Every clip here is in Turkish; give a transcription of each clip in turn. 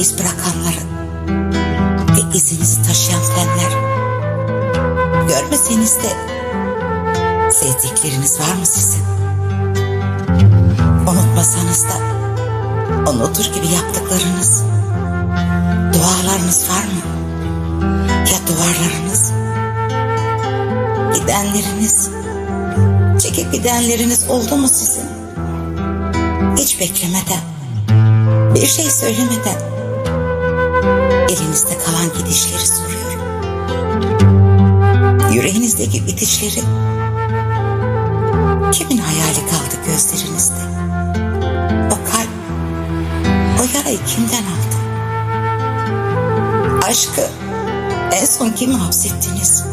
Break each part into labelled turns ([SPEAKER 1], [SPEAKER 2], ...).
[SPEAKER 1] iz bırakanları ve izinizi taşıyan tenler, görmeseniz de sevdikleriniz var mı sizin? Unutmasanız da unutur gibi yaptıklarınız, dualarınız var mı? Ya duvarlarınız? Gidenleriniz, çekip gidenleriniz oldu mu sizin? Hiç beklemeden, bir şey söylemeden, elinizde kalan gidişleri soruyorum. Yüreğinizdeki bitişleri, kimin hayali kaldı gözlerinizde? O kalp, o yarayı kimden aldı? Aşkı en son kimi hapsettiniz?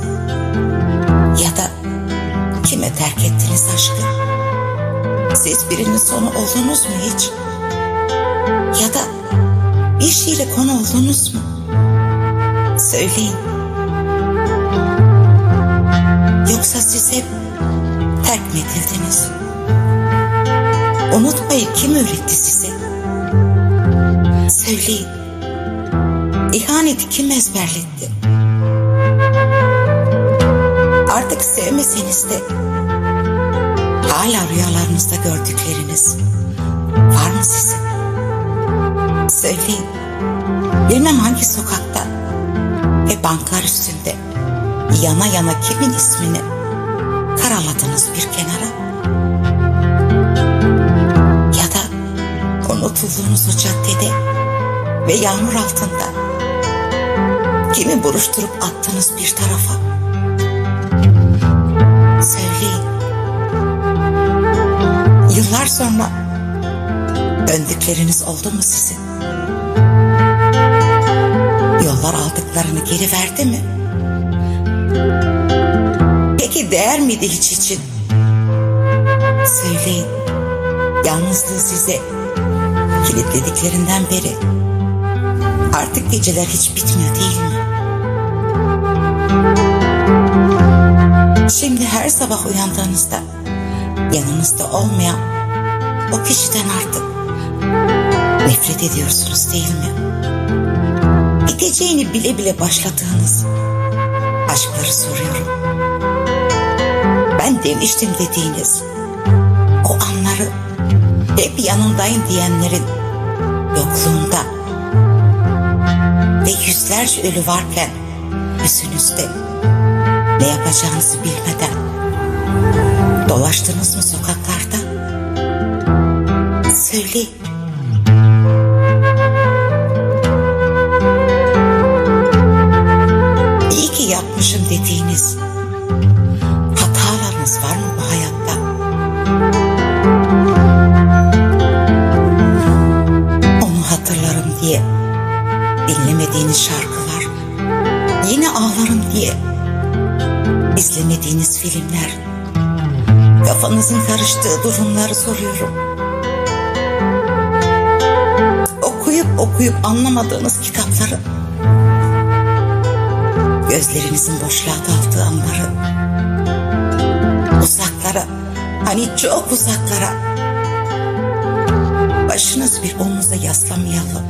[SPEAKER 1] Ya da kime terk ettiniz aşkı? Siz birinin sonu oldunuz mu hiç? Ya da bir şeyle konu oldunuz mu? Söyleyin. Yoksa siz hep terk mi edildiniz? Unutmayı kim öğretti size? Söyleyin. İhaneti kim ezberletti? Artık sevmeseniz de hala rüyalarınızda gördükleriniz var mı sizin? Söyleyin. Bilmem hangi sokakta ve banklar üstünde yana yana kimin ismini karaladınız bir kenara? Ya da unutulduğunuz o caddede ve yağmur altında kimi buruşturup attınız bir tarafa? Söyleyin. Yıllar sonra döndükleriniz oldu mu sizin? Yollar aldıklarını geri verdi mi? Peki değer miydi hiç için? Söyleyin. Yalnızlığı size kilitlediklerinden beri artık geceler hiç bitmiyor değil mi? Şimdi her sabah uyandığınızda yanınızda olmayan o kişiden artık nefret ediyorsunuz değil mi? Biteceğini bile bile başladığınız aşkları soruyorum. Ben demiştim dediğiniz o anları hep yanındayım diyenlerin yokluğunda ve yüzlerce ölü varken yüzünüzde ne yapacağınızı bilmeden dolaştınız mı sokaklarda? Söyleyin. Yapmışım dediğiniz hatalarınız var mı bu hayatta? Onu hatırlarım diye dinlemediğiniz şarkılar, yine ağlarım diye izlemediğiniz filmler, kafanızın karıştığı durumları soruyorum. Okuyup okuyup anlamadığınız kitapları, gözlerinizin boşluğa daldığı anları, uzaklara, hani çok uzaklara, başınız bir omuza yaslamayalım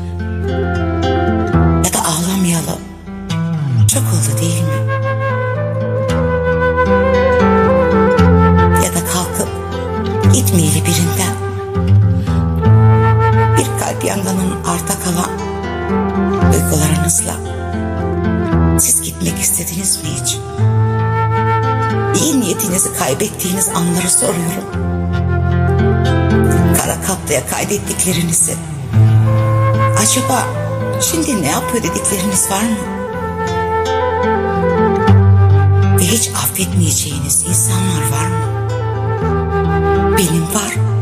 [SPEAKER 1] ya da ağlamayalım. Çok oldu değil mi? Ya da kalkıp gitmeyeli birinden bir kalp yangının arta kalan duygularınızla siz gitmek istediniz mi hiç? İyi niyetinizi kaybettiğiniz anları soruyorum. Kara kaplaya kaydettiklerinizi. Acaba şimdi ne yapıyor dedikleriniz var mı? Ve hiç affetmeyeceğiniz insanlar var mı? Benim var.